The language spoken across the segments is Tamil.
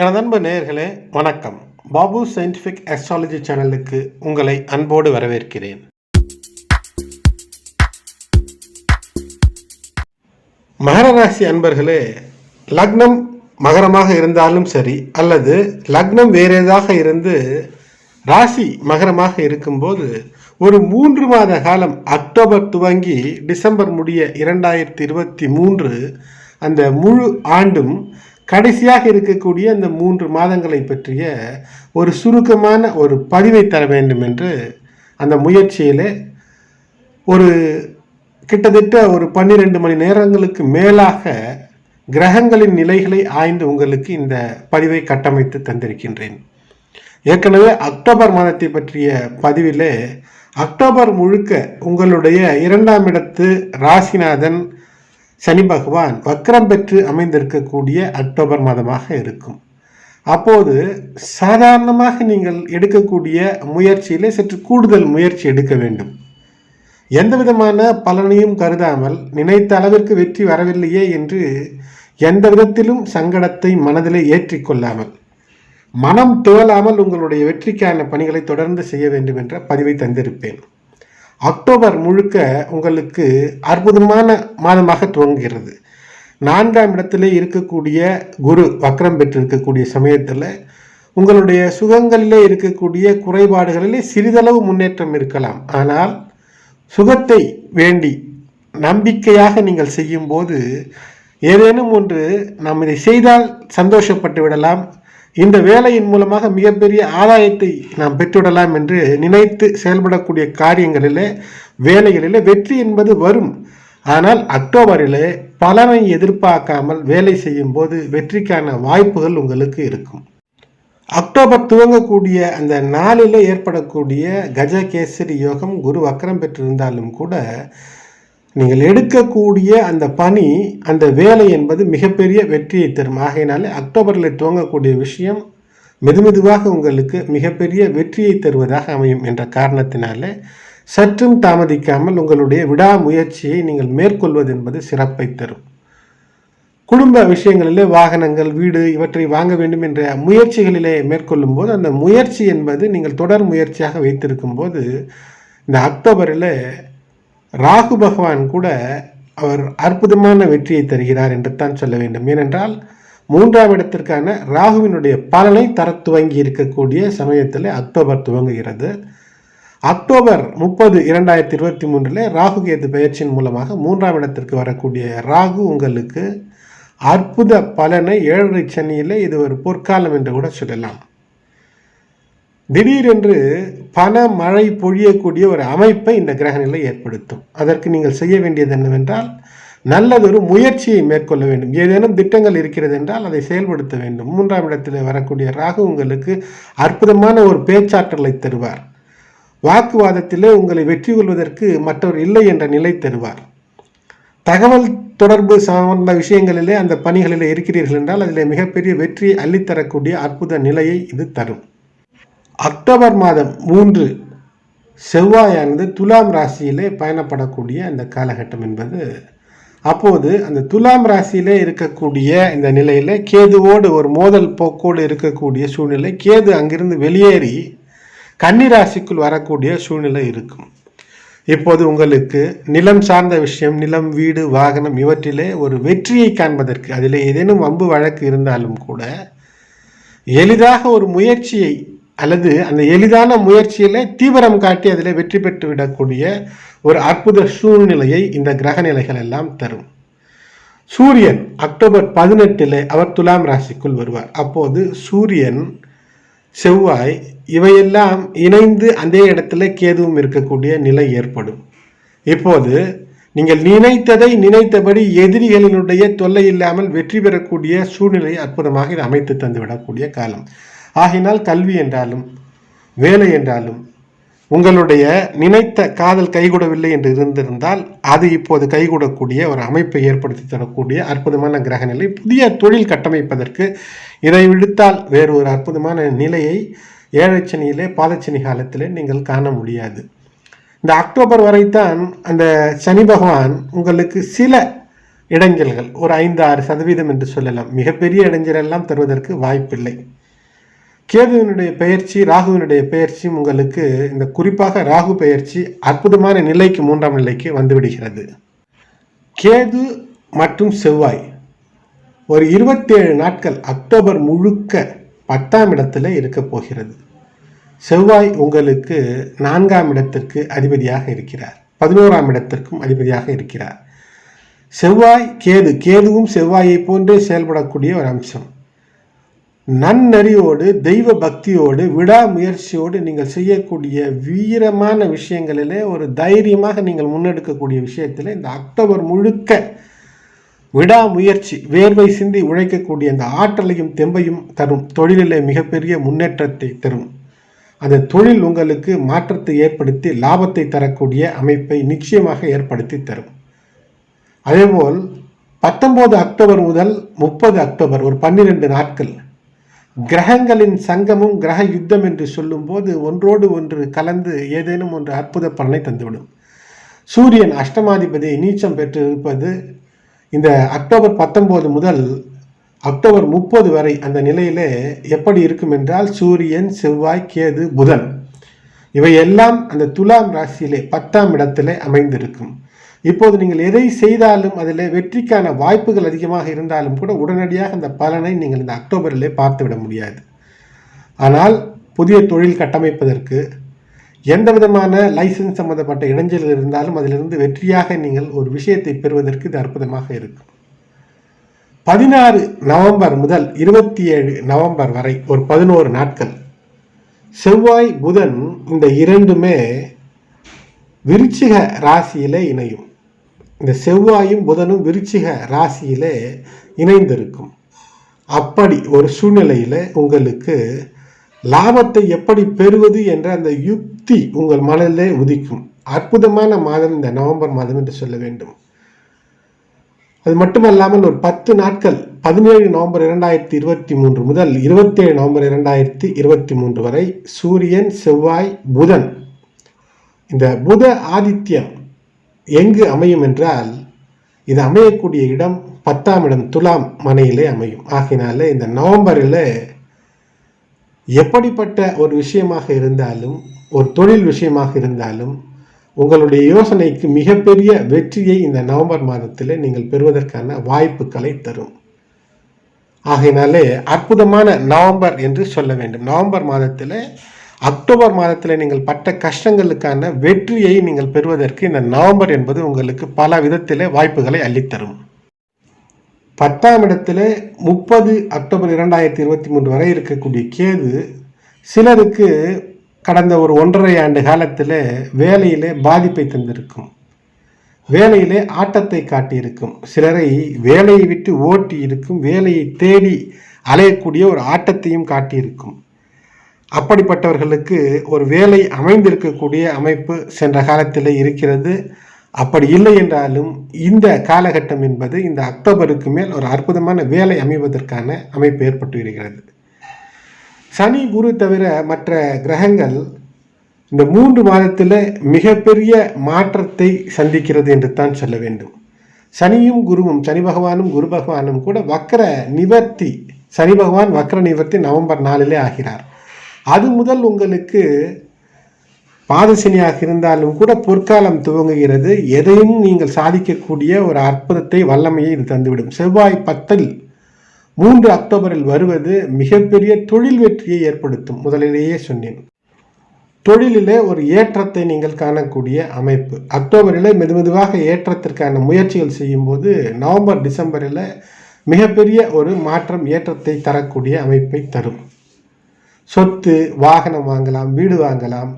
எனது அன்பு நேயர்களே வணக்கம். பாபு சயின்டிஃபிக் அஸ்ட்ராலஜி சேனலுக்கு உங்களை அன்போடு வரவேற்கிறேன். மகர ராசி அன்பர்களே லக்னம் மகரமாக இருந்தாலும் சரி அல்லது லக்னம் வேறேதாக இருந்து ராசி மகரமாக இருக்கும்போது ஒரு மூன்று மாத காலம் அக்டோபர் துவங்கி டிசம்பர் முடிய இரண்டாயிரத்தி இருபத்தி மூன்று அந்த முழு ஆண்டும் கடைசியாக இருக்கக்கூடிய அந்த மூன்று மாதங்களை பற்றிய ஒரு சுருக்கமான ஒரு பதிவை தர வேண்டும் என்று அந்த முயற்சியில் ஒரு கிட்டத்தட்ட ஒரு பன்னிரெண்டு மணி நேரங்களுக்கு மேலாக கிரகங்களின் நிலைகளை ஆய்ந்து உங்களுக்கு இந்த பதிவை கட்டமைத்து தந்திருக்கின்றேன். ஏற்கனவே அக்டோபர் மாதத்தை பற்றிய பதிவிலே அக்டோபர் முழுக்க உங்களுடைய இரண்டாம் இடத்து ராசிநாதன் சனி பகவான் வக்ரம் பெற்று அமைந்திருக்கக்கூடிய அக்டோபர் மாதமாக இருக்கும். அப்போது சாதாரணமாக நீங்கள் எடுக்கக்கூடிய முயற்சியிலே சற்று கூடுதல் முயற்சி எடுக்க வேண்டும். எந்த விதமான பலனையும் கருதாமல் நினைத்த அளவிற்கு வெற்றி வரவில்லையே என்று எந்த விதத்திலும் சங்கடத்தை மனதிலே ஏற்றிக்கொள்ளாமல் மனம் துவலாமல் உங்களுடைய வெற்றிக்கான பணிகளை தொடர்ந்து செய்ய வேண்டும் என்ற பதிவை தந்திருப்பேன். அக்டோபர் முழுக்க உங்களுக்கு அற்புதமான மாதமாக துவங்குகிறது. நான்காம் இடத்துல இருக்கக்கூடிய குரு வக்ரம் பெற்றிருக்கக்கூடிய சமயத்தில் உங்களுடைய சுகங்களில் இருக்கக்கூடிய குறைபாடுகளிலே சிறிதளவு முன்னேற்றம் இருக்கலாம். ஆனால் சுகத்தை வேண்டி நம்பிக்கையாக நீங்கள் செய்யும்போது ஏதேனும் ஒன்று நாம் இதை செய்தால் சந்தோஷப்பட்டு விடலாம். இந்த வேலையின் மூலமாக மிகப்பெரிய ஆதாயத்தை நாம் பெற்றுவிடலாம் என்று நினைத்து செயல்படக்கூடிய காரியங்களிலே வேலைகளிலே வெற்றி என்பது வரும். ஆனால் அக்டோபரிலே பலனை எதிர்பார்க்காமல் வேலை செய்யும் போது வெற்றிக்கான வாய்ப்புகள் உங்களுக்கு இருக்கும். அக்டோபர் துவங்கக்கூடிய அந்த நாளில் ஏற்படக்கூடிய கஜகேசரி யோகம் குரு வக்கரம் பெற்றிருந்தாலும் கூட நீங்கள் எடுக்கக்கூடிய அந்த பணி அந்த வேலை என்பது மிகப்பெரிய வெற்றியை தரும். ஆகையினாலே அக்டோபரில் துவங்கக்கூடிய விஷயம் மெதுமெதுவாக உங்களுக்கு மிகப்பெரிய வெற்றியை தருவதாக அமையும் என்ற காரணத்தினாலே சற்றும் தாமதிக்காமல் உங்களுடைய விடாமுயற்சியை நீங்கள் மேற்கொள்வது என்பது சிறப்பை தரும். குடும்ப விஷயங்களிலே வாகனங்கள் வீடு இவற்றை வாங்க வேண்டும் என்ற முயற்சிகளிலே மேற்கொள்ளும் போது அந்த முயற்சி என்பது நீங்கள் தொடர் முயற்சியாக வைத்திருக்கும் போது இந்த அக்டோபரில் ராகு பகவான் கூட அவர் அற்புதமான வெற்றியை தருகிறார் என்று தான் சொல்ல வேண்டும். ஏனென்றால் மூன்றாம் இடத்திற்கான ராகுவினுடைய பலனை தர துவங்கி இருக்கக்கூடிய சமயத்தில் அக்டோபர் துவங்குகிறது. அக்டோபர் முப்பது இரண்டாயிரத்தி இருபத்தி மூன்றில் ராகு கேது பயிற்சியின் மூலமாக மூன்றாம் இடத்திற்கு வரக்கூடிய ராகு உங்களுக்கு அற்புத பலனை ஏழரை சனியில் இது ஒரு பொற்காலம் என்று கூட சொல்லலாம். திடீரென்று பண மழை பொழியக்கூடிய ஒரு அமைப்பை இந்த கிரகநிலை ஏற்படுத்தும். அதற்கு நீங்கள் செய்ய வேண்டியது என்னவென்றால் நல்லதொரு முயற்சியை மேற்கொள்ள வேண்டும். ஏதேனும் திட்டங்கள் இருக்கிறது என்றால் அதை செயல்படுத்த வேண்டும். மூன்றாம் இடத்தில் வரக்கூடிய ராகு உங்களுக்கு அற்புதமான ஒரு பேச்சாற்றலை தருவார். வாக்குவாதத்திலே உங்களை வெற்றி கொள்வதற்கு மற்றவர் இல்லை என்ற நிலை தருவார். தகவல் தொடர்பு சார்ந்த விஷயங்களிலே அந்த பணிகளில் இருக்கிறீர்கள் என்றால் அதில் மிகப்பெரிய வெற்றியை அள்ளித்தரக்கூடிய அற்புத நிலையை இது தரும். அக்டோபர் மாதம் மூன்று செவ்வாயானது துலாம் ராசியிலே பயணப்படக்கூடிய அந்த காலகட்டம் என்பது அப்போது அந்த துலாம் ராசியிலே இருக்கக்கூடிய இந்த நிலையில் கேதுவோடு ஒரு மோதல் போக்கோடு இருக்கக்கூடிய சூழ்நிலை கேது அங்கிருந்து வெளியேறி கன்னிராசிக்குள் வரக்கூடிய சூழ்நிலை இருக்கும். இப்போது உங்களுக்கு நிலம் சார்ந்த விஷயம் நிலம் வீடு வாகனம் இவற்றிலே ஒரு வெற்றியை காண்பதற்கு அதில் ஏதேனும் வம்பு வழக்கு இருந்தாலும் கூட எளிதாக ஒரு முயற்சியை அல்லது அந்த எளிதான முயற்சியில் தீவிரம் காட்டி அதில் வெற்றி பெற்று விடக்கூடிய ஒரு அற்புத சூழ்நிலையை இந்த கிரக நிலைகள் எல்லாம் தரும். சூரியன் அக்டோபர் பதினெட்டில் அவர் துலாம் ராசிக்குள் வருவார். அப்போது சூரியன் செவ்வாய் இவையெல்லாம் இணைந்து அதே இடத்துல கேதுவும் இருக்கக்கூடிய நிலை ஏற்படும். இப்போது நீங்கள் நினைத்ததை நினைத்தபடி எதிரிகளினுடைய தொல்லை இல்லாமல் வெற்றி பெறக்கூடிய சூழ்நிலையை அற்புதமாக இது அமைத்து தந்துவிடக்கூடிய காலம். ஆகினால் கல்வி என்றாலும் வேலை என்றாலும் உங்களுடைய நினைத்த காதல் கைகூடவில்லை என்று இருந்திருந்தால் அது இப்போது கைகூடக்கூடிய ஒரு அமைப்பை ஏற்படுத்தி தரக்கூடிய அற்புதமான கிரகநிலை புதிய தொழில் கட்டமைப்பதற்கு இதை விடுத்தால் வேறு ஒரு அற்புதமான நிலையை ஏழைச்சனியிலே பாதச்சனி காலத்திலே நீங்கள் காண முடியாது. இந்த அக்டோபர் வரைத்தான் அந்த சனி பகவான் உங்களுக்கு சில இடைஞ்சல்கள் ஒரு ஐந்து ஆறு சதவீதம் என்று சொல்லலாம். மிகப்பெரிய இடைஞ்சல் எல்லாம் தருவதற்கு வாய்ப்பில்லை. கேதுவினுடைய பெயர்ச்சி ராகுவினுடைய பெயர்ச்சியும் உங்களுக்கு இந்த குறிப்பாக ராகு பெயர்ச்சி அற்புதமான நிலைக்கு மூன்றாம் நிலைக்கு வந்துவிடுகிறது. கேது மற்றும் செவ்வாய் ஒரு இருபத்தேழு நாட்கள் அக்டோபர் முழுக்க பத்தாம் இடத்துல இருக்க போகிறது. செவ்வாய் உங்களுக்கு நான்காம் இடத்திற்கு அதிபதியாக இருக்கிறார். பதினோராம் இடத்திற்கும் அதிபதியாக இருக்கிறார். செவ்வாய் கேது கேதுவும் செவ்வாயை போன்றே செயல்படக்கூடிய ஒரு அம்சம். நன்னறியோடு தெய்வ பக்தியோடு விடாமுயற்சியோடு நீங்கள் செய்யக்கூடிய வீரமான விஷயங்களிலே ஒரு தைரியமாக நீங்கள் முன்னெடுக்கக்கூடிய விஷயத்தில் இந்த அக்டோபர் முழுக்க விடாமுயற்சி வேர்வை சிந்தி உழைக்கக்கூடிய அந்த ஆற்றலையும் தெம்பையும் தரும். தொழிலிலே மிகப்பெரிய முன்னேற்றத்தை தரும். அந்த தொழில் உங்களுக்கு மாற்றத்தை ஏற்படுத்தி லாபத்தை தரக்கூடிய அமைப்பை நிச்சயமாக ஏற்படுத்தி தரும். அதேபோல் பத்தொன்பது அக்டோபர் முதல் முப்பது அக்டோபர் ஒரு பன்னிரெண்டு நாட்கள் கிரகங்களின் சங்கமும் கிரக யுத்தம் என்று சொல்லும்போது ஒன்றோடு ஒன்று கலந்து ஏதேனும் ஒன்று அற்புத பலனை தந்துவிடும். சூரியன் அஷ்டமாதிபதி நீச்சம் பெற்றிருப்பது இந்த அக்டோபர் பத்தொன்பது முதல் அக்டோபர் முப்பது வரை அந்த நிலையிலே எப்படி இருக்கும் என்றால் சூரியன் செவ்வாய் கேது புதன் இவையெல்லாம் அந்த துலாம் ராசியிலே பத்தாம் இடத்திலே அமைந்திருக்கும். இப்போது நீங்கள் எதை செய்தாலும் அதில் வெற்றிக்கான வாய்ப்புகள் அதிகமாக இருந்தாலும் கூட உடனடியாக அந்த பலனை நீங்கள் இந்த அக்டோபரிலே பார்த்துவிட முடியாது. ஆனால் புதிய தொழில் கட்டமைப்பதற்கு எந்த விதமான லைசன்ஸ் சம்பந்தப்பட்ட இடைஞ்சல் இருந்தாலும் அதிலிருந்து வெற்றியாக நீங்கள் ஒரு விஷயத்தை பெறுவதற்கு இது அற்புதமாக இருக்கும். பதினாறு நவம்பர் முதல் இருபத்தி ஏழு நவம்பர் வரை ஒரு பதினோரு நாட்கள். செவ்வாய் புதன் இந்த இரண்டுமே விருச்சிக ராசியிலே இணையும். இந்த செவ்வாயும் புதனும் விருச்சிக ராசியிலே இணைந்திருக்கும். அப்படி ஒரு சூழ்நிலையில் உங்களுக்கு லாபத்தை எப்படி பெறுவது என்ற அந்த யுக்தி உங்கள் மனதிலே உதிக்கும். அற்புதமான மாதம் இந்த நவம்பர் மாதம் என்று சொல்ல வேண்டும். அது மட்டுமல்லாமல் ஒரு பத்து நாட்கள் பதினேழு நவம்பர் இரண்டாயிரத்தி இருபத்தி மூன்று முதல் இருபத்தேழு நவம்பர் இரண்டாயிரத்தி இருபத்தி மூன்று வரை சூரியன் செவ்வாய் புதன். இந்த புத ஆதித்யம் எங்கு அமையும் என்றால் இது அமையக்கூடிய இடம் பத்தாம் இடம் துலாம் மனையிலே அமையும். ஆகினால இந்த நவம்பரில் எப்படிப்பட்ட ஒரு விஷயமாக இருந்தாலும் ஒரு தொழில் விஷயமாக இருந்தாலும் உங்களுடைய யோசனைக்கு மிகப்பெரிய வெற்றியை இந்த நவம்பர் மாதத்தில் நீங்கள் பெறுவதற்கான வாய்ப்புகளை தரும். ஆகையினாலே அற்புதமான நவம்பர் என்று சொல்ல வேண்டும். நவம்பர் மாதத்தில் அக்டோபர் மாதத்தில் நீங்கள் பட்ட கஷ்டங்களுக்கான வெற்றியை நீங்கள் பெறுவதற்கு இந்த நவம்பர் என்பது உங்களுக்கு பல விதத்திலே வாய்ப்புகளை அள்ளித்தரும். பத்தாம் இடத்துல முப்பது அக்டோபர் இரண்டாயிரத்தி இருபத்தி மூன்று வரை இருக்கக்கூடிய கேது சிலருக்கு கடந்த ஒரு ஒன்றரை ஆண்டு காலத்தில் வேலையிலே பாதிப்பை தந்திருக்கும். வேலையிலே ஆட்டத்தை காட்டியிருக்கும். சிலரை வேலையை விட்டு ஓட்டி இருக்கும் வேலையை தேடி அலையக்கூடிய ஒரு ஆட்டத்தையும் காட்டியிருக்கும். அப்படிப்பட்டவர்களுக்கு ஒரு வேலை அமைந்திருக்கக்கூடிய அமைப்பு சென்ற காலத்தில் இருக்கிறது. அப்படி இல்லை என்றாலும் இந்த காலகட்டம் என்பது இந்த அக்டோபருக்கு மேல் ஒரு அற்புதமான வேலை அமைவதற்கான அமைப்பு ஏற்பட்டு வருகிறது சனி குரு தவிர மற்ற கிரகங்கள் இந்த மூன்று மாதத்தில் மிகப்பெரிய மாற்றத்தை சந்திக்கிறது என்று தான் சொல்ல வேண்டும். சனியும் குருவும் சனி பகவானும் குரு பகவானும் கூட வக்கர நிவர்த்தி சனி பகவான் வக்கர நிவர்த்தி நவம்பர் நாலிலே ஆகிறார். அது முதல் உங்களுக்கு பாதசனியாக இருந்தாலும் கூட பொற்காலம் துவங்குகிறது. எதையும் நீங்கள் சாதிக்கக்கூடிய ஒரு அற்புதத்தை வல்லமையை இது தந்துவிடும். செவ்வாய் பத்தில் மூன்று அக்டோபரில் வருவது மிகப்பெரிய தொழில் வெற்றியை ஏற்படுத்தும். முதலிலேயே சொன்னேன். தொழிலிலே ஒரு ஏற்றத்தை நீங்கள் காணக்கூடிய அமைப்பு. அக்டோபரில் மெதுமெதுவாக ஏற்றத்திற்கான முயற்சிகள் செய்யும்போது நவம்பர் டிசம்பரில் மிகப்பெரிய ஒரு மாற்றம் ஏற்றத்தை தரக்கூடிய அமைப்பை தரும். சொத்து வாகனம் வாங்கலாம் வீடு வாங்கலாம்.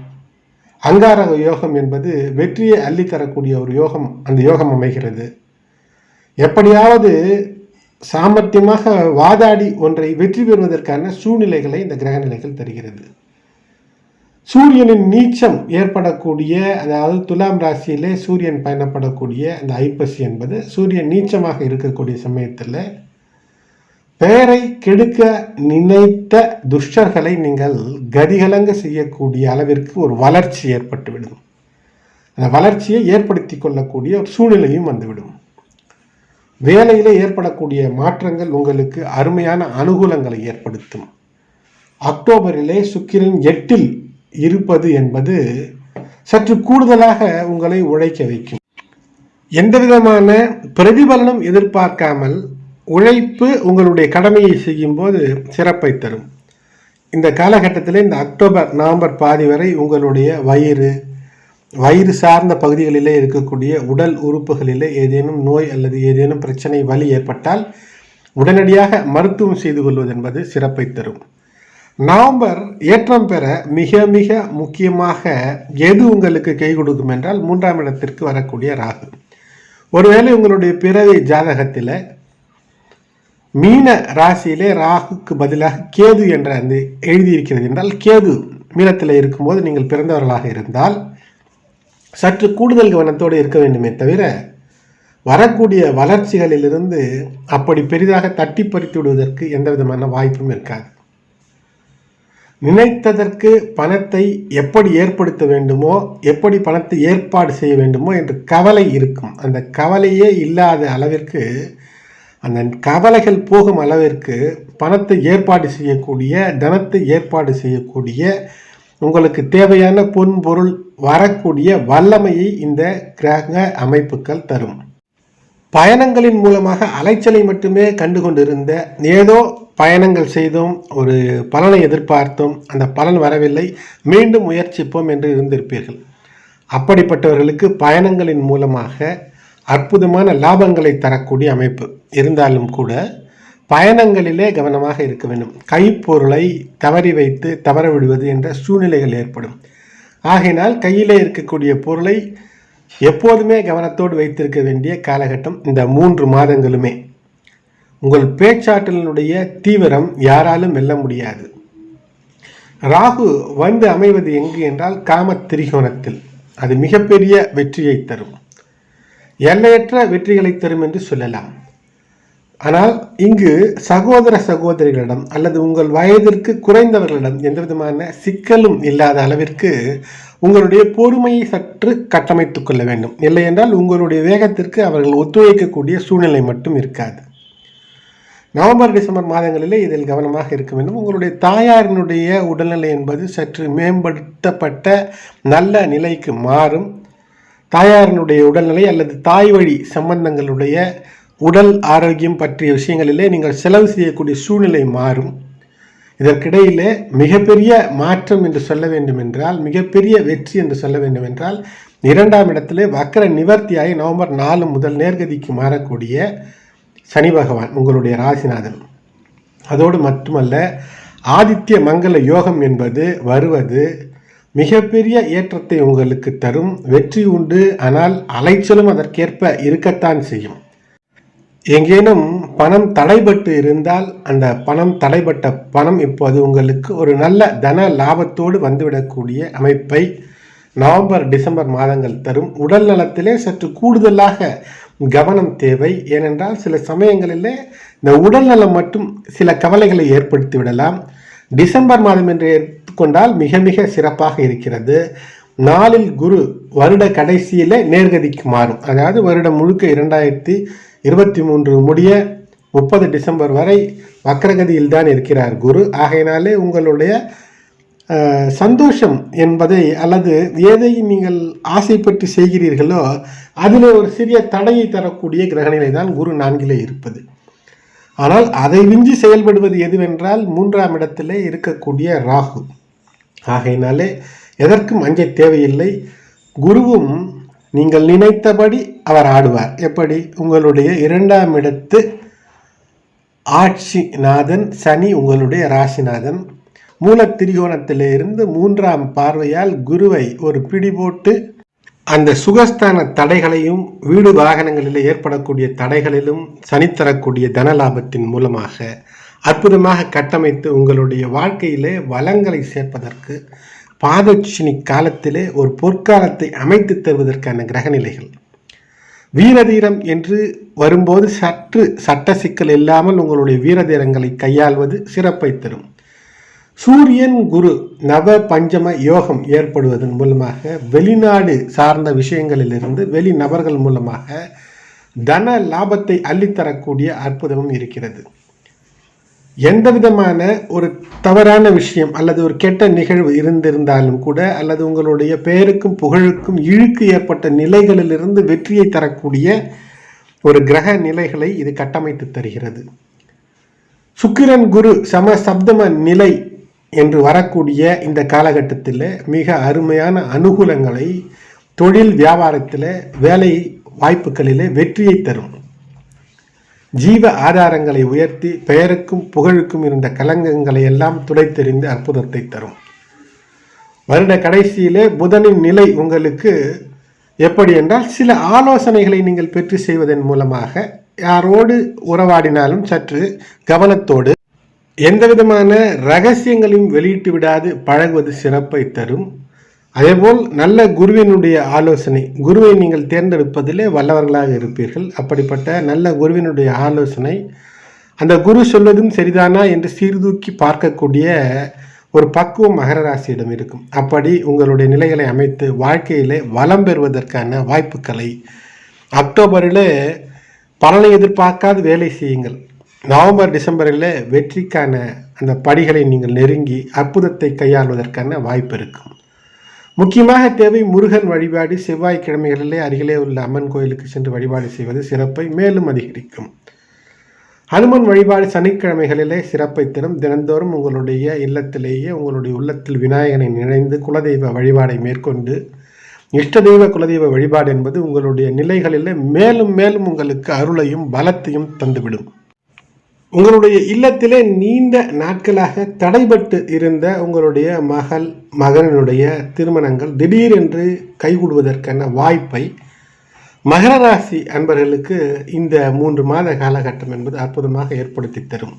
அங்காரக யோகம் என்பது வெற்றியை அள்ளித்தரக்கூடிய ஒரு யோகம் அந்த யோகம் அமைகிறது. எப்படியாவது சாமர்த்தியமாக வாதாடி ஒன்றை வெற்றி பெறுவதற்கான சூழ்நிலைகளை இந்த கிரக நிலைகள் தருகிறது. சூரியனின் நீச்சம் ஏற்படக்கூடிய அதாவது துலாம் ராசியிலே சூரியன் பயணப்படக்கூடிய அந்த ஐப்பசி என்பது சூரியன் நீச்சமாக இருக்கக்கூடிய சமயத்தில் பெயரை கெடுக்க நினைத்த துஷ்டர்களை நீங்கள் கதிகலங்க செய்யக்கூடிய அளவிற்கு ஒரு வளர்ச்சி ஏற்பட்டுவிடும். அந்த வளர்ச்சியை ஏற்படுத்தி கொள்ளக்கூடிய ஒரு சூழ்நிலையும் வந்துவிடும். வேலையில் ஏற்படக்கூடிய மாற்றங்கள் உங்களுக்கு அருமையான அனுகூலங்களை ஏற்படுத்தும். அக்டோபரிலே சுக்கிரன் எட்டில் இருப்பது என்பது சற்று கூடுதலாக உங்களை உழைக்க வைக்கும். எந்த விதமான பிரதிபலனம் எதிர்பார்க்காமல் உழைப்பு உங்களுடைய கடமையை செய்யும்போது சிறப்பை தரும். இந்த காலகட்டத்தில் இந்த அக்டோபர் நவம்பர் பாதி வரை உங்களுடைய வயிறு வயிறு சார்ந்த பகுதிகளிலே இருக்கக்கூடிய உடல் உறுப்புகளிலே ஏதேனும் நோய் அல்லது ஏதேனும் பிரச்சனை வலி ஏற்பட்டால் உடனடியாக மருத்துவம் செய்து கொள்வது என்பது சிறப்பை தரும். நவம்பர் ஏற்றம் பெற மிக மிக முக்கியமாக எது உங்களுக்கு கை கொடுக்கும் என்றால் மூன்றாம் இடத்திற்கு வரக்கூடிய ராகு. ஒருவேளை உங்களுடைய பிறவி ஜாதகத்தில் மீன ராசியிலே ராகுக்கு பதிலாக கேது என்ற அந்த எழுதியிருக்கிறது என்றால் கேது மீனத்தில் இருக்கும்போது நீங்கள் பிறந்தவர்களாக இருந்தால் சற்று கூடுதல் கவனத்தோடு இருக்க வேண்டுமே தவிர வரக்கூடிய வளர்ச்சிகளிலிருந்து அப்படி பெரிதாக தட்டி பறித்து விடுவதற்கு எந்த விதமான வாய்ப்பும் இருக்காது. நினைத்ததற்கு பணத்தை எப்படி ஏற்படுத்த வேண்டுமோ எப்படி பணத்தை ஏற்பாடு செய்ய வேண்டுமோ என்று கவலை இருக்கும். அந்த கவலையே இல்லாத அளவிற்கு அந்த கவலைகள் போகும் அளவிற்கு பணத்தை ஏற்பாடு செய்யக்கூடிய தனத்தை ஏற்பாடு செய்யக்கூடிய உங்களுக்கு தேவையான பொன்பொருள் வரக்கூடிய வல்லமையை இந்த கிரக அமைப்புகள் தரும். பயணங்களின் மூலமாக அலைச்சலை மட்டுமே கண்டு கொண்டிருந்த ஏதோ பயணங்கள் செய்தோம் ஒரு பலனை எதிர்பார்த்தோம் அந்த பலன் வரவில்லை. மீண்டும் முயற்சிப்போம் என்று இருந்திருப்பீர்கள். அப்படிப்பட்டவர்களுக்கு பயணங்களின் மூலமாக அற்புதமான லாபங்களை தரக்கூடிய அமைப்பு. இருந்தாலும் கூட பயணங்களிலே கவனமாக இருக்க வேண்டும். கைப்பொருளை தவறி வைத்து தவற விடுவது என்ற சூழ்நிலைகள் ஏற்படும். ஆகையினால் கையிலே இருக்கக்கூடிய பொருளை எப்போதுமே கவனத்தோடு வைத்திருக்க வேண்டிய காலகட்டம் இந்த மூன்று மாதங்களுமே. உங்கள் பேச்சாற்றலினுடைய தீவிரம் யாராலும் வெல்ல முடியாது. ராகு வந்து அமைவது எங்கு என்றால் காம திரிகோணத்தில் அது மிகப்பெரிய வெற்றியை தரும். எல்லையற்ற வெற்றிகளை தரும் என்று சொல்லலாம். ஆனால் இங்கு சகோதர சகோதரிகளிடம் அல்லது உங்கள் வயதிற்கு குறைந்தவர்களிடம் எந்த விதமான சிக்கலும் இல்லாத அளவிற்கு உங்களுடைய பொறுமையை சற்று கட்டமைத்துக் கொள்ள வேண்டும். இல்லை என்றால் உங்களுடைய வேகத்திற்கு அவர்கள் ஒத்துழைக்கக்கூடிய சூழ்நிலை மட்டும் இருக்காது. நவம்பர் டிசம்பர் மாதங்களிலே இதில் கவனமாக இருக்க வேண்டும். உங்களுடைய தாயாரினுடைய உடல்நிலை என்பது சற்று மேம்படுத்தப்பட்ட நல்ல நிலைக்கு மாறும். தாயாரினுடைய உடல்நிலை அல்லது தாய் வழி சம்பந்தங்களுடைய உடல் ஆரோக்கியம் பற்றிய விஷயங்களிலே நீங்கள் செலவு செய்யக்கூடிய சூழ்நிலை மாறும். இதற்கிடையிலே மிகப்பெரிய மாற்றம் என்று சொல்ல வேண்டும் என்றால் மிகப்பெரிய வெற்றி என்று சொல்ல வேண்டும் என்றால் இரண்டாம் இடத்திலே வக்கர நிவர்த்தியாகி நவம்பர் நாலு முதல் நேர்கதிக்கு மாறக்கூடிய சனி பகவான் உங்களுடைய ராசிநாதன். அதோடு மட்டுமல்ல ஆதித்ய மங்கள யோகம் என்பது வருவது மிகப்பெரிய ஏற்றத்தை உங்களுக்கு தரும் வெற்றி உண்டு ஆனால் அலைச்சலும் அதற்கேற்ப இருக்கத்தான் செய்யும். எங்கேனும் பணம் தடைபட்டு இருந்தால் அந்த பணம் தடைபட்ட பணம் இப்போது உங்களுக்கு ஒரு நல்ல தன லாபத்தோடு வந்துவிடக்கூடிய அமைப்பை நவம்பர் டிசம்பர் மாதங்கள் தரும். உடல் நலத்திலே சற்று கூடுதலாக கவனம் தேவை. ஏனென்றால் சில சமயங்களிலே இந்த உடல் நலம் மட்டும் சில கவலைகளை ஏற்படுத்தி விடலாம் டிசம்பர் மாதம் என்று எடுத்துக்கொண்டால் மிக மிக சிறப்பாக இருக்கிறது. நாளில் குரு வருட கடைசியிலே நேர்கதிக்கு மாறும். அதாவது வருடம் முழுக்க இரண்டாயிரத்தி இருபத்தி மூன்று முடிய முப்பது டிசம்பர் வரை வக்கரகதியில் தான் இருக்கிறார் குரு. ஆகையினாலே உங்களுடைய சந்தோஷம் என்பதை அல்லது எதை நீங்கள் ஆசைப்பட்டு செய்கிறீர்களோ அதில் ஒரு சிறிய தடையை தரக்கூடிய கிரகநிலை தான் குரு நான்கிலே இருப்பது. ஆனால் அதை விஞ்சி செயல்படுவது எதுவென்றால் மூன்றாம் இடத்திலே இருக்கக்கூடிய ராகு. ஆகையினாலே எதற்கும் அஞ்ச தேவையில்லை. குருவும் நீங்கள் நினைத்தபடி அவர் ஆடுவார். எப்படி? உங்களுடைய இரண்டாம் இடத்து ஆட்சி நாதன் சனி உங்களுடைய ராசிநாதன். மூலத்திரிகோணத்திலிருந்து மூன்றாம் பார்வையால் குருவை ஒரு பிடி போட்டு அந்த சுகஸ்தான தடைகளையும் வீடு வாகனங்களில் ஏற்படக்கூடிய தடைகளிலும் சனித்தரக்கூடிய தன லாபத்தின் மூலமாக அற்புதமாக கட்டமைத்து உங்களுடைய வாழ்க்கையிலே வளங்களை சேர்ப்பதற்கு பாதச்சினி காலத்திலே ஒரு பொற்காலத்தை அமைத்து தருவதற்கான கிரகநிலைகள். வீரதீரம் என்று வரும்போது சற்று சட்ட சிக்கல் இல்லாமல் உங்களுடைய வீரதீரங்களை கையாள்வது சிறப்பை தரும். சூரியன் குரு நவ பஞ்சம யோகம் ஏற்படுவதன் மூலமாக வெளிநாடு சார்ந்த விஷயங்களிலிருந்து வெளிநபர்கள் மூலமாக தன லாபத்தை அள்ளித்தரக்கூடிய அற்புதமும் இருக்கிறது. எந்த விதமான ஒரு தவறான விஷயம் அல்லது ஒரு கெட்ட நிகழ்வு இருந்திருந்தாலும் கூட அல்லது உங்களுடைய பெயருக்கும் புகழுக்கும் இழுக்கு ஏற்பட்ட நிலைகளிலிருந்து வெற்றியை தரக்கூடிய ஒரு கிரக நிலைகளை இது கட்டமைத்து தருகிறது. சுக்கிரன் குரு சம சப்தம நிலை என்று வரக்கூடிய இந்த காலகட்டத்தில் மிக அருமையான அனுகூலங்களை தொழில் வியாபாரத்தில் வேலை வாய்ப்புகளிலே வெற்றியை தரும். ஜீவ ஆதாரங்களை உயர்த்தி பெயருக்கும் புகழுக்கும் இருந்த கலங்கங்களை எல்லாம் துடைத்தெறிந்து அற்புதத்தை தரும். வருட கடைசியிலே புதனின் நிலை உங்களுக்கு எப்படி என்றால் சில ஆலோசனைகளை நீங்கள் பெற்று செய்வதன் மூலமாக யாரோடு உறவாடினாலும் சற்று கவனத்தோடு எந்த விதமான ரகசியங்களையும் வெளியிட்டு விடாது பழகுவது சிறப்பை தரும். அதேபோல் நல்ல குருவினுடைய ஆலோசனை குருவை நீங்கள் தேர்ந்தெடுப்பதிலே வல்லவர்களாக இருப்பீர்கள். அப்படிப்பட்ட நல்ல குருவினுடைய ஆலோசனை அந்த குரு சொல்வதும் சரிதானா என்று சீர்தூக்கி பார்க்கக்கூடிய ஒரு பக்குவம் மகர ராசியிடம் இருக்கும். அப்படி உங்களுடைய நிலைகளை அமைத்து வாழ்க்கையிலே வளம் பெறுவதற்கான வாய்ப்புகளை அக்டோபரில் பலனை எதிர்பார்க்காது வேலை செய்யுங்கள். நவம்பர் டிசம்பரில் வெற்றிக்கான அந்த படிகளை நீங்கள் நெருங்கி அற்புதத்தை கையாள்வதற்கான வாய்ப்பு இருக்கும். முக்கியமாக தேவை முருகன் வழிபாடு செவ்வாய்க்கிழமைகளிலே அருகிலே உள்ள அம்மன் கோயிலுக்கு சென்று வழிபாடு செய்வது சிறப்பை மேலும் அதிகரிக்கும். ஹனுமன் வழிபாடு சனிக்கிழமைகளிலே சிறப்பை தரும். தினந்தோறும் உங்களுடைய இல்லத்திலேயே உங்களுடைய உள்ளத்தில் விநாயகனை நினைந்து குலதெய்வ வழிபாடை மேற்கொண்டு இஷ்ட தெய்வ குலதெய்வ வழிபாடு என்பது உங்களுடைய நிலைகளில் மேலும் மேலும் உங்களுக்கு அருளையும் பலத்தையும் தந்துவிடும். உங்களுடைய இல்லத்திலே நீண்ட நாட்களாக தடைபட்டு இருந்த உங்களுடைய மகள் மகனுடைய திருமணங்கள் திடீரென்று கைகூடுவதற்கான வாய்ப்பை மகர ராசி அன்பர்களுக்கு இந்த மூன்று மாத காலகட்டம் என்பது அற்புதமாக ஏற்படுத்தி தரும்.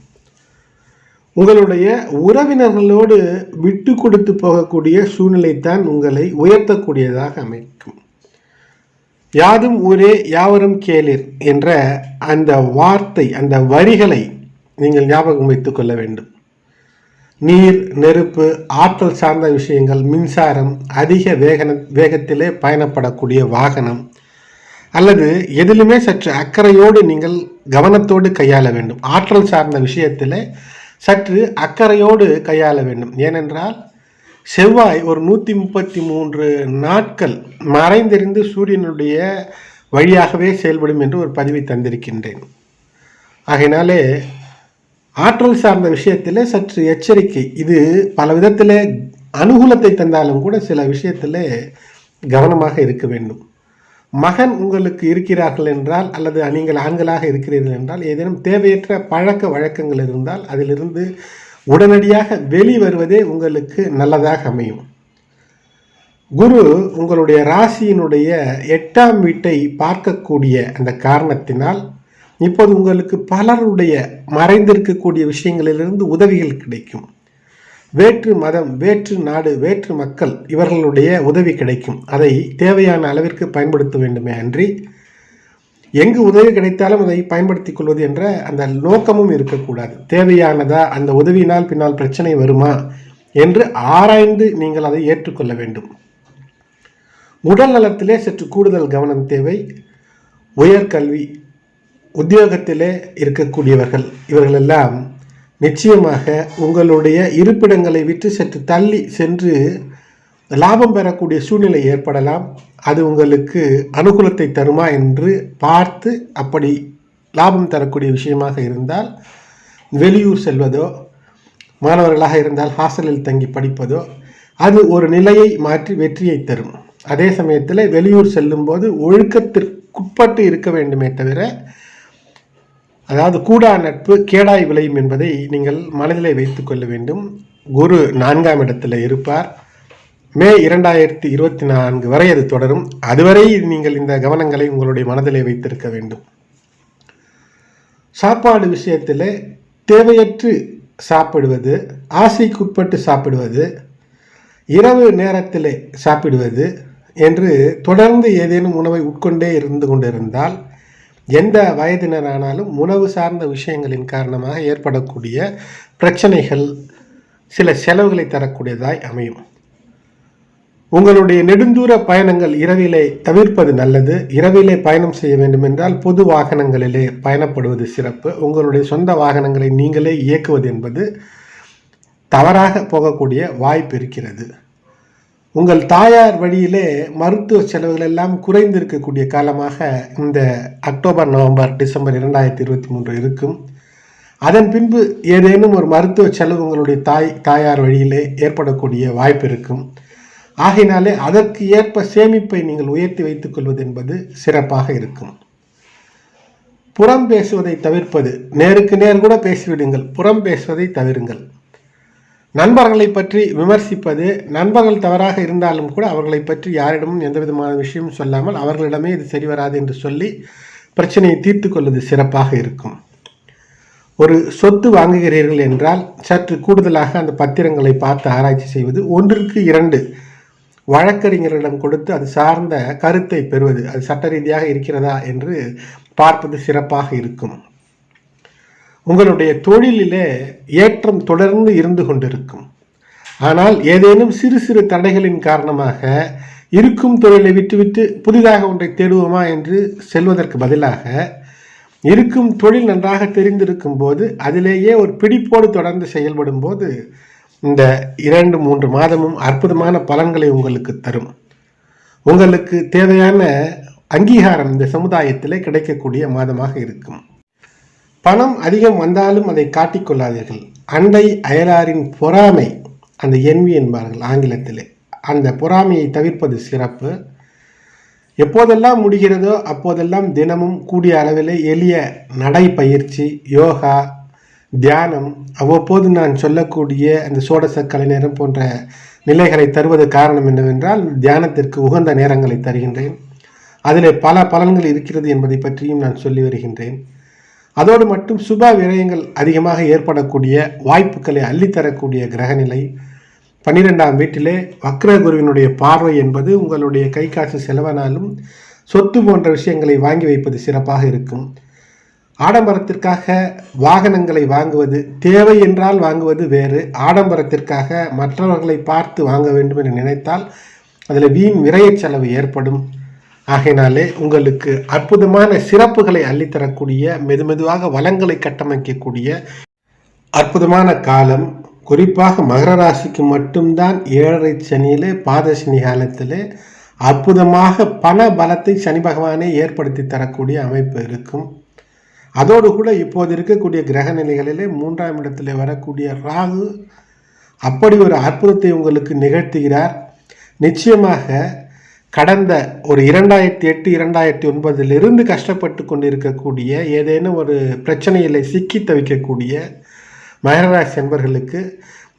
உங்களுடைய உறவினர்களோடு விட்டு கொடுத்து போகக்கூடிய சூழ்நிலை தான் உங்களை உயர்த்தக்கூடியதாக அமைக்கும். யாதும் ஊரே யாவரும் கேளிர் என்ற அந்த வார்த்தை அந்த வரிகளை நீங்கள் ஞாபகம் வைத்துக் கொள்ள வேண்டும். நீர் நெருப்பு ஆற்றல் சார்ந்த விஷயங்கள் மின்சாரம் அதிக வேகன வேகத்திலே பயணப்படக்கூடிய வாகனம் அல்லது எதிலுமே சற்று அக்கறையோடு நீங்கள் கவனத்தோடு கையாள வேண்டும். ஆற்றல் சார்ந்த விஷயத்தில் சற்று அக்கறையோடு கையாள வேண்டும். ஏனென்றால் செவ்வாய் ஒரு நூற்றி முப்பத்தி மூன்று நாட்கள் மறைந்திருந்து சூரியனுடைய வழியாகவே செயல்படும் என்று ஒரு பதிவை தந்திருக்கின்றேன். ஆகையினாலே ஆற்றல் சார்ந்த விஷயத்தில் சற்று எச்சரிக்கை. இது பல விதத்தில் அனுகூலத்தை தந்தாலும் கூட சில விஷயத்தில் கவனமாக இருக்க வேண்டும். மகன் உங்களுக்கு இருக்கிறார்கள் என்றால் அல்லது நீங்கள் ஆண்களாக இருக்கிறீர்கள் என்றால் ஏதேனும் தேவையற்ற பழக்க வழக்கங்கள் இருந்தால் அதிலிருந்து உடனடியாக வெளிவருவதே உங்களுக்கு நல்லதாக அமையும். குரு உங்களுடைய ராசியினுடைய எட்டாம் வீட்டை பார்க்கக்கூடிய அந்த காரணத்தினால் இப்போது உங்களுக்கு பலருடைய மறைந்திருக்கக்கூடிய விஷயங்களிலிருந்து உதவிகள் கிடைக்கும். வேற்று மதம் வேற்று நாடு வேற்று மக்கள் இவர்களுடைய உதவி கிடைக்கும். அதை தேவையான அளவிற்கு பயன்படுத்த வேண்டுமே அன்றி எங்கு உதவி கிடைத்தாலும் அதை பயன்படுத்திக் கொள்வது என்ற அந்த நோக்கமும் இருக்கக்கூடாது. தேவையானதா அந்த உதவியினால் பின்னால் பிரச்சனை வருமா என்று ஆராய்ந்து நீங்கள் அதை ஏற்றுக்கொள்ள வேண்டும். உடல் நலத்திலே சற்று கூடுதல் கவனம் தேவை. உயர்கல்வி உத்தியோகத்திலே இருக்கக்கூடியவர்கள் இவர்களெல்லாம் நிச்சயமாக உங்களுடைய இருப்பிடங்களை விட்டு சற்று தள்ளி சென்று லாபம் பெறக்கூடிய சூழ்நிலை ஏற்படலாம். அது உங்களுக்கு அனுகூலத்தை தருமா என்று பார்த்து அப்படி லாபம் தரக்கூடிய விஷயமாக இருந்தால் வெளியூர் செல்வதோ மாணவர்களாக இருந்தால் ஹாஸ்டலில் தங்கி படிப்பதோ அது ஒரு நிலையை மாற்றி வெற்றியை தரும். அதே சமயத்தில் வெளியூர் செல்லும்போது ஒழுக்கத்திற்குட்பட்டு இருக்க வேண்டுமே தவிர அதாவது கூடா நட்பு கேடாய் விளையும் என்பதை நீங்கள் மனதிலே வைத்துக் கொள்ள வேண்டும். குரு நான்காம் இடத்தில் இருப்பார். மே இரண்டாயிரத்தி இருபத்தி நான்கு வரை அது தொடரும். அதுவரை நீங்கள் இந்த கவனங்களை உங்களுடைய மனதிலே வைத்திருக்க வேண்டும். சாப்பாடு விஷயத்தில் தேவையற்று சாப்பிடுவது ஆசைக்குட்பட்டு சாப்பிடுவது இரவு நேரத்தில் சாப்பிடுவது என்று தொடர்ந்து ஏதேனும் உணவை உட்கொண்டே இருந்து கொண்டிருந்தால் எந்த வயதினரானாலும் உணவு சார்ந்த விஷயங்களின் காரணமாக ஏற்படக்கூடிய பிரச்சனைகள் சில செலவுகளை தரக்கூடியதாய் அமையும். உங்களுடைய நெடுந்தூர பயணங்கள் இரவிலே தவிர்ப்பது நல்லது. இரவிலே பயணம் செய்ய வேண்டும் என்றால் பொது வாகனங்களிலே பயணப்படுவது சிறப்பு. உங்களுடைய சொந்த வாகனங்களை நீங்களே இயக்குவது என்பது தவறாக போகக்கூடிய வாய்ப்பு இருக்கிறது. உங்கள் தாயார் வழியிலே மருத்துவ செலவுகள் எல்லாம் குறைந்திருக்கக்கூடிய காலமாக இந்த அக்டோபர் நவம்பர் டிசம்பர் இரண்டாயிரத்தி இருபத்தி மூன்று இருக்கும். அதன் பின்பு ஏதேனும் ஒரு மருத்துவ செலவு உங்களுடைய தாய் தாயார் வழியிலே ஏற்படக்கூடிய வாய்ப்பு இருக்கும். ஆகையினாலே அதற்கு ஏற்ப சேமிப்பை நீங்கள் உயர்த்தி வைத்துக் கொள்வது என்பது சிறப்பாக இருக்கும். புறம் பேசுவதை தவிர்ப்பது நேருக்கு நேர் கூட பேசிவிடுங்கள் புறம் பேசுவதை தவிருங்கள். நண்பர்களை பற்றி விமர்சிப்பது நண்பர்கள் தவறாக இருந்தாலும் கூட அவர்களை பற்றி யாரிடமும் எந்த விதமான விஷயமும் சொல்லாமல் அவர்களிடமே இது சரி வராது என்று சொல்லி பிரச்சனையை தீர்த்து கொள்வது சிறப்பாக இருக்கும். ஒரு சொத்து வாங்குகிறீர்கள் என்றால் சற்று கூடுதலாக அந்த பத்திரங்களை பார்த்து ஆராய்ச்சி செய்வது ஒன்றிற்கு இரண்டு வழக்கறிஞர்களிடம் கொடுத்து அது சார்ந்த கருத்தை பெறுவது அது சட்ட ரீதியாக இருக்கிறதா என்று பார்ப்பது சிறப்பாக இருக்கும். உங்களுடைய தொழிலிலே ஏற்றம் தொடர்ந்து இருந்து கொண்டிருக்கும். ஆனால் ஏதேனும் சிறு சிறு தடைகளின் காரணமாக இருக்கும் தொழிலை விட்டுவிட்டு புதிதாக ஒன்றை தேடுவோமா என்று செல்வதற்கு பதிலாக இருக்கும் தொழில் நன்றாக தெரிந்திருக்கும் போது அதிலேயே ஒரு பிடிப்போடு தொடர்ந்து செயல்படும் போது இந்த இரண்டு மூன்று மாதமும் அற்புதமான பலன்களை உங்களுக்கு தரும். உங்களுக்கு தேவையான அங்கீகாரம் இந்த சமுதாயத்திலே கிடைக்கக்கூடிய மாதமாக இருக்கும். பணம் அதிகம் வந்தாலும் அதை காட்டிக்கொள்ளாதீர்கள் அண்டை அயலாரின் பொறாமை அந்த என்வி என்பார்கள் ஆங்கிலத்திலே. அந்த பொறாமையை தவிர்ப்பது சிறப்பு. எப்போதெல்லாம் முடிகிறதோ அப்போதெல்லாம் தினமும் கூடிய அளவில் எளிய நடைப்பயிற்சி யோகா தியானம் அவ்வப்போது நான் சொல்லக்கூடிய அந்த சோடச கலைநேரம் போன்ற நிலைகளை தருவது காரணம் என்னவென்றால் தியானத்திற்கு உகந்த நேரங்களை தருகின்றேன். அதில் பல பலன்கள் இருக்கிறது என்பதை பற்றியும் நான் சொல்லி வருகின்றேன். அதோடு மட்டும் சுப விரயங்கள் அதிகமாக ஏற்படக்கூடிய வாய்ப்புகளை அள்ளித்தரக்கூடிய கிரகநிலை. பன்னிரெண்டாம் வீட்டிலே வக்ர குருவினுடைய பார்வை என்பது உங்களுடைய கை காசு செலவனாலும் சொத்து போன்ற விஷயங்களை வாங்கி வைப்பது சிறப்பாக இருக்கும். ஆடம்பரத்திற்காக வாகனங்களை வாங்குவது தேவை என்றால் வாங்குவது வேறு. ஆடம்பரத்திற்காக மற்றவர்களை பார்த்து வாங்க வேண்டும் என்று நினைத்தால் அதில் வீண் விரைய செலவு ஏற்படும். ஆகையினாலே உங்களுக்கு அற்புதமான சிறப்புகளை அள்ளித்தரக்கூடிய மெதுமெதுவாக வளங்களை கட்டமைக்கக்கூடிய அற்புதமான காலம். குறிப்பாக மகர ராசிக்கு மட்டும்தான் ஏழரை சனியிலே பாதசனி காலத்திலே அற்புதமாக பண பலத்தை சனி பகவானே ஏற்படுத்தி தரக்கூடிய அமைப்பு இருக்கும். அதோடு கூட இப்போது இருக்கக்கூடிய கிரக நிலைகளிலே மூன்றாம் இடத்தில் வரக்கூடிய ராகு அப்படி ஒரு அற்புதத்தை உங்களுக்கு நிகழ்த்துகிறார். நிச்சயமாக கடந்த ஒரு இரண்டாயிரத்தி எட்டு இரண்டாயிரத்தி ஒன்பதிலிருந்து கஷ்டப்பட்டு கொண்டிருக்கக்கூடிய ஏதேனும் ஒரு பிரச்சனையில் சிக்கி தவிக்கக்கூடிய மகராசி என்பர்களுக்கு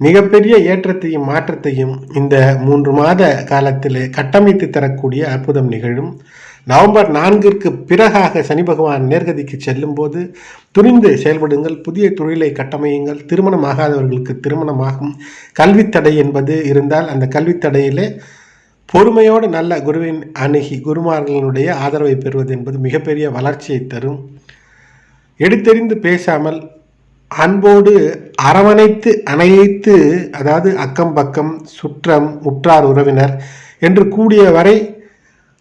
மிகப்பெரிய ஏற்றத்தையும் மாற்றத்தையும் இந்த மூன்று மாத காலத்தில் கட்டமைத்து தரக்கூடிய அற்புதம் நிகழும். நவம்பர் நான்கிற்கு பிறகாக சனி பகவான் நேர்கதிக்கு செல்லும் போது துணிந்து செயல்படுங்கள் புதிய தொழிலை கட்டமையுங்கள் திருமணமாகாதவர்களுக்கு திருமணமாகும். கல்வித்தடை என்பது இருந்தால் அந்த கல்வித்தடையிலே பொறுமையோடு நல்ல குருவின் அணுகி குருமார்களுடைய ஆதரவை பெறுவது என்பது மிகப்பெரிய வளர்ச்சியை தரும். எடுத்தெறிந்து பேசாமல் அன்போடு அரவணைத்து அணைத்து அதாவது அக்கம் பக்கம் சுற்றம் உற்றார் உறவினர் என்று கூடிய வரை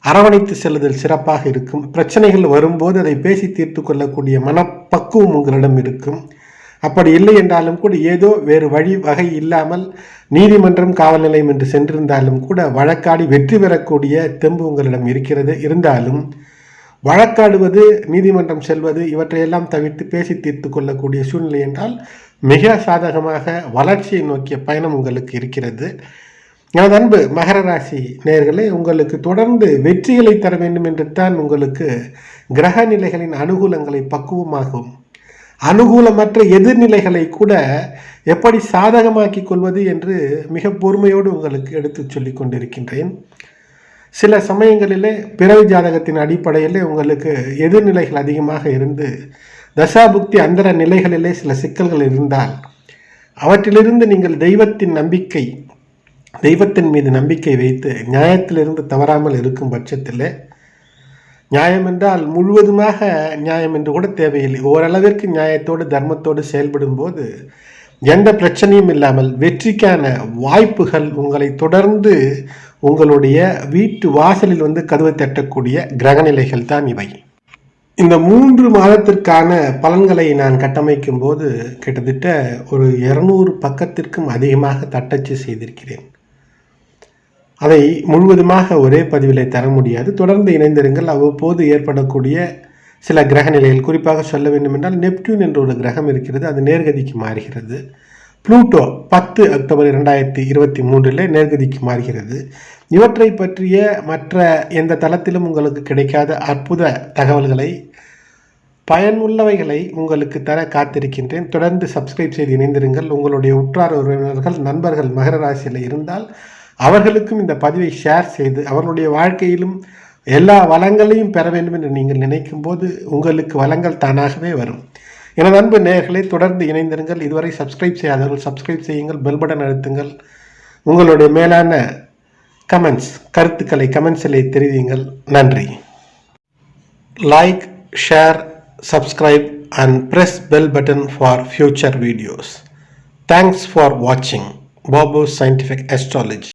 அரவணைத்து செல்லுதல் சிறப்பாக இருக்கும். பிரச்சனைகள் வரும்போது அதை பேசி தீர்த்து கொள்ளக்கூடிய மனப்பக்குவம் உங்களிடம் இருக்கும். அப்படி இல்லை என்றாலும் கூட ஏதோ வேறு வழி வகை இல்லாமல் நீதிமன்றம் காவல் நிலையம் என்று சென்றிருந்தாலும் கூட வழக்காடி வெற்றி பெறக்கூடிய தெம்பு உங்களிடம் இருக்கிறது. இருந்தாலும் வழக்காடுவது நீதிமன்றம் செல்வது இவற்றையெல்லாம் தவிர்த்து பேசி தீர்த்து கொள்ளக்கூடிய சூழ்நிலை என்றால் மிக சாதகமாக வளர்ச்சியை நோக்கிய பயணம் உங்களுக்கு இருக்கிறது. எனது அன்பு மகர ராசி நேர்களே உங்களுக்கு தொடர்ந்து வெற்றிகளை தர வேண்டும் என்று தான் உங்களுக்கு கிரக நிலைகளின் அனுகூலங்களை பக்குவமாகும் அனுகூலமற்ற எதிர்நிலைகளை கூட எப்படி சாதகமாக்கி கொள்வது என்று மிக பொறுமையோடு உங்களுக்கு எடுத்து சொல்லி கொண்டிருக்கின்றேன். சில சமயங்களிலே பிறவி ஜாதகத்தின் அடிப்படையிலே உங்களுக்கு எதிர்நிலைகள் அதிகமாக இருந்து தசாபுக்தி அந்தர நிலைகளிலே சில சிக்கல்கள் இருந்தால் அவற்றிலிருந்து நீங்கள் தெய்வத்தின் நம்பிக்கை தெய்வத்தின் மீது நம்பிக்கை வைத்து நியாயத்திலிருந்து தவறாமல் இருக்கும் பட்சத்தில் நியாயம் என்றால் முழுவதுமாக நியாயம் என்று கூட தேவையில்லை. ஓரளவிற்கு நியாயத்தோடு தர்மத்தோடு செயல்படும் போது எந்த பிரச்சனையும் இல்லாமல் வெற்றிக்கான வாய்ப்புகள் உங்களை தொடர்ந்து உங்களுடைய வீட்டு வாசலில் வந்து கதவை தட்டக்கூடிய கிரகநிலைகள் தான் இவை. இந்த மூன்று மாதத்திற்கான பலன்களை நான் கட்டமைக்கும் போது கிட்டத்தட்ட ஒரு இருநூறு பக்கத்திற்கும் அதிகமாக தட்டச்சு செய்திருக்கிறேன். அதை முழுவதுமாக ஒரே பதிவில் தர முடியாது. தொடர்ந்து இணைந்திருங்கள். அவ்வப்போது ஏற்படக்கூடிய சில கிரக நிலைகள் குறிப்பாக சொல்ல வேண்டும் என்றால் நெப்டியூன் என்ற ஒரு கிரகம் இருக்கிறது. அது நேர்கதிக்கு மாறுகிறது. ப்ளூட்டோ பத்து அக்டோபர் இரண்டாயிரத்தி இருபத்தி மூன்றில் நேர்கதிக்கு மாறுகிறது. இவற்றை பற்றிய மற்ற எந்த தளத்திலும் உங்களுக்கு கிடைக்காத அற்புத தகவல்களை பயனுள்ளவைகளை உங்களுக்கு தர காத்திருக்கின்றேன். தொடர்ந்து சப்ஸ்கிரைப் செய்து இணைந்திருங்கள். உங்களுடைய உற்றார் உறவினர்கள் நண்பர்கள் மகர ராசியில் இருந்தால் அவர்களுக்கும் இந்த பதிவை ஷேர் செய்து அவர்களுடைய வாழ்க்கையிலும் எல்லா வளங்களையும் பெற வேண்டும் என்று நீங்கள் நினைக்கும் போது உங்களுக்கு வளங்கள் தானாகவே வரும். எனது அன்பு நேயர்களை தொடர்ந்து இணைந்திருங்கள். இதுவரை சப்ஸ்கிரைப் செய்யாதவர்கள் சப்ஸ்கிரைப் செய்யுங்கள். பெல் பட்டன் அழுத்துங்கள். உங்களுடைய மேலான கமெண்ட்ஸ் கருத்துக்களை கமெண்ட்ஸில் தெரிவியுங்கள். நன்றி. Like share subscribe and press bell button for future videos thanks for வாட்சிங் பாபு சயின்டிஃபிக் அஸ்ட்ராலஜி